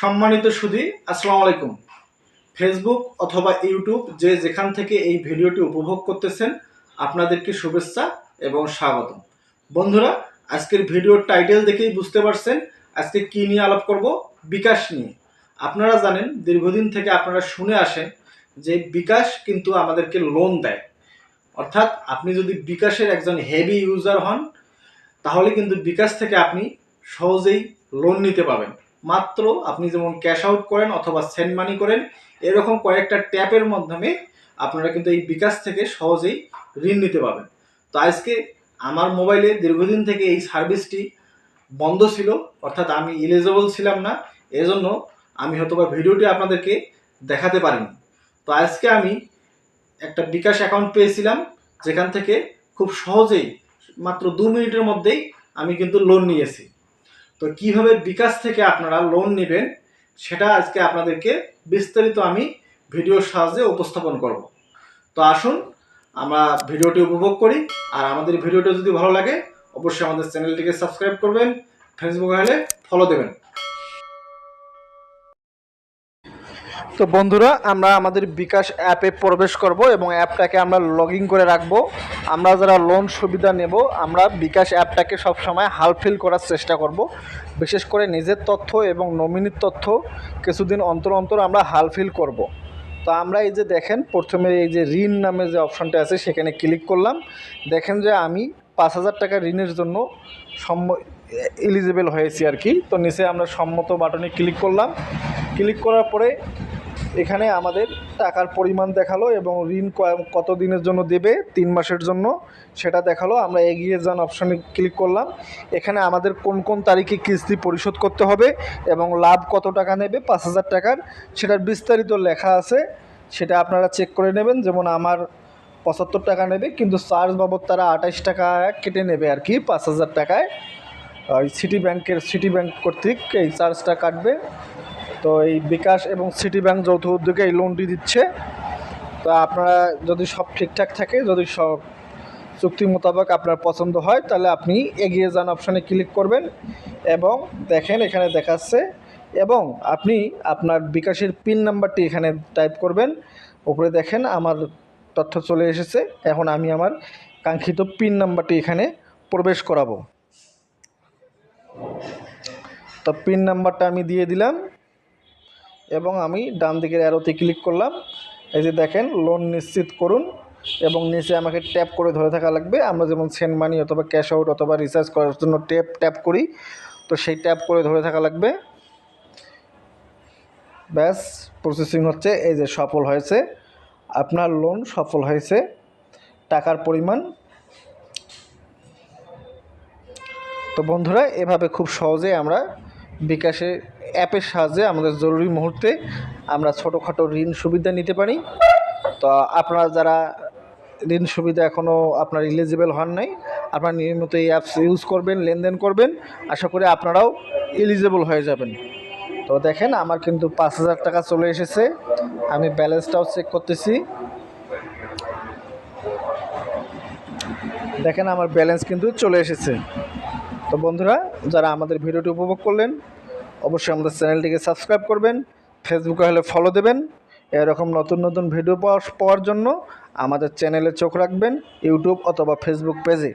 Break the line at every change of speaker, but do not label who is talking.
সম্মানিত সুধী, আসসালামু আলাইকুম। ফেসবুক অথবা ইউটিউব যে যেখান থেকে এই ভিডিওটি উপভোগ করতেছেন, আপনাদেরকে শুভেচ্ছা এবং স্বাগত বন্ধুরা, আজকের ভিডিওর টাইটেল দেখেই বুঝতে পারছেন আজকে কি নিয়ে আলাপ করব, বিকাশ নিয়ে। আপনারা জানেন, দীর্ঘদিন থেকে আপনারা শুনে আসেন যে বিকাশ কিন্তু আমাদেরকে লোন দেয়। অর্থাৎ আপনি যদি বিকাশের একজন হেভি ইউজার হন, তাহলে কিন্তু বিকাশ থেকে আপনি সহজেই লোন নিতে পাবেন মাত্র আপনি যেমন ক্যাশ আউট করেন অথবা সেন্ড মানি করেন, এরকম কয়েকটা ট্যাপের মাধ্যমে আপনারা কিন্তু এই বিকাশ থেকে সহজেই ঋণ নিতে পাবেন তো আজকে আমার মোবাইলে দীর্ঘদিন থেকে এই সার্ভিসটি বন্ধ ছিল, অর্থাৎ আমি ইলিজিবল ছিলাম না, এজন্য আমি হয়তো বা ভিডিওটি আপনাদেরকে দেখাতে পারিনি। তো আজকে আমি একটা বিকাশ অ্যাকাউন্ট পেয়েছিলাম, যেখান থেকে খুব সহজেই মাত্র দু মিনিটের মধ্যেই আমি কিন্তু লোন নিয়েছি। তো কীভাবে বিকাশ থেকে আপনারা লোন নেবেন, সেটা আজকে আপনাদেরকে বিস্তারিত আমি ভিডিওর সাহায্যে উপস্থাপন করব। তো আসুন, আমরা ভিডিওটি উপভোগ করি, আর আমাদের ভিডিওটা যদি ভালো লাগে, অবশ্যই আমাদের চ্যানেলটিকে সাবস্ক্রাইব করবেন, ফেসবুক হলে ফলো দেবেন। তো বন্ধুরা, আমরা আমাদের বিকাশ অ্যাপে প্রবেশ করব এবং অ্যাপটাকে আমরা লগ করে রাখব। আমরা যারা লোন সুবিধা নেব, আমরা বিকাশ অ্যাপটাকে সবসময় হালফিল করার চেষ্টা করব। বিশেষ করে নিজের তথ্য এবং নমিনির তথ্য কিছুদিন অন্তর অন্তর আমরা হালফিল করব। তো আমরা এই যে দেখেন, প্রথমে এই যে ঋণ নামে যে অপশনটা আছে, সেখানে ক্লিক করলাম। দেখেন যে আমি পাঁচ হাজার টাকা ঋণের জন্য সম্ম এলিজিবল হয়েছি আর কি। তো নিচে আমরা সম্মত বাটনে ক্লিক করলাম। ক্লিক করার পরে এখানে আমাদের টাকার পরিমাণ দেখাল এবং ঋণ কত দিনের জন্য দেবে, তিন মাসের জন্য সেটা দেখাল। আমরা এগিয়ে যান অপশানে ক্লিক করলাম। এখানে আমাদের কোন কোন তারিখে কিস্তি পরিশোধ করতে হবে এবং লাভ কত টাকা নেবে, পাঁচ হাজার টাকার, সেটার বিস্তারিত লেখা আছে। সেটা আপনারা চেক করে নেবেন। যেমন আমার পঁচাত্তর টাকা নেবে, কিন্তু চার্জ বাবদ তারা আঠাইশ টাকা কেটে নেবে আর কি, পাঁচ হাজার টাকায়। সিটি ব্যাংকের সিটি ব্যাংক কর্তৃক এই চার্জটা কাটবে। তো এই বিকাশ এবং সিটি ব্যাংক যৌথ উদ্যোগে এই লোনটি দিচ্ছে। তো আপনারা যদি সব ঠিকঠাক থাকে, যদি সব চুক্তি মোতাবেক আপনার পছন্দ হয়, তাহলে আপনি এগিয়ে যান অপশানে ক্লিক করবেন এবং দেখেন এখানে দেখাচ্ছে এবং আপনি আপনার বিকাশের পিন নাম্বারটি এখানে টাইপ করবেন। উপরে দেখেন আমার তথ্য চলে এসেছে, এখন আমি আমার কাঙ্ক্ষিত পিন নাম্বারটি এখানে প্রবেশ করাবো। তো পিন নাম্বারটা আমি দিয়ে দিলাম। এবং আমি ডান দিকের অ্যারোতে ক্লিক করলাম। এই যে দেখেন লোন নিশ্চিত করুন এবং নিচে আমাকে ট্যাপ করে ধরে থাকা লাগবে। আমরা যেমন সেন্ড মানি অথবা ক্যাশ আউট অথবা রিচার্জ করার জন্য ট্যাপ ট্যাপ করি, তো সেই ট্যাপ করে ধরে থাকা লাগবে। ব্যাস প্রসেসিং হচ্ছে, এই যে সফল হয়েছে। আপনার লোন সফল হয়েছে। টাকার পরিমাণ। তো বন্ধুরা, এভাবে খুব সহজে আমরা বিকাশে অ্যাপের সাহায্যে আমাদের জরুরি মুহূর্তে আমরা ছোটোখাটো ঋণ সুবিধা নিতে পারি। তো আপনারা যারা ঋণ সুবিধা এখনও আপনার ইলিজিবল হন নাই, আপনারা নিয়মিত এই অ্যাপস ইউজ করবেন, লেনদেন করবেন। আশা করি আপনারাও এলিজিবল হয়ে যাবেন। তো দেখেন, আমার কিন্তু পাঁচ হাজার টাকা চলে এসেছে। আমি ব্যালেন্সটাও চেক করতেছি। দেখেন, আমার ব্যালেন্স কিন্তু চলে এসেছে। তো বন্ধুরা, যারা আমাদের ভিডিওটি উপভোগ করলেন, অবশ্যই আমাদের চ্যানেলটিকে সাবস্ক্রাইব করবেন, ফেসবুকে হলে ফলো দেবেন। এরকম নতুন নতুন ভিডিও পাওয়ার জন্য আমাদের চ্যানেলে চোখ রাখবেন, ইউটিউব অথবা ফেসবুক পেজে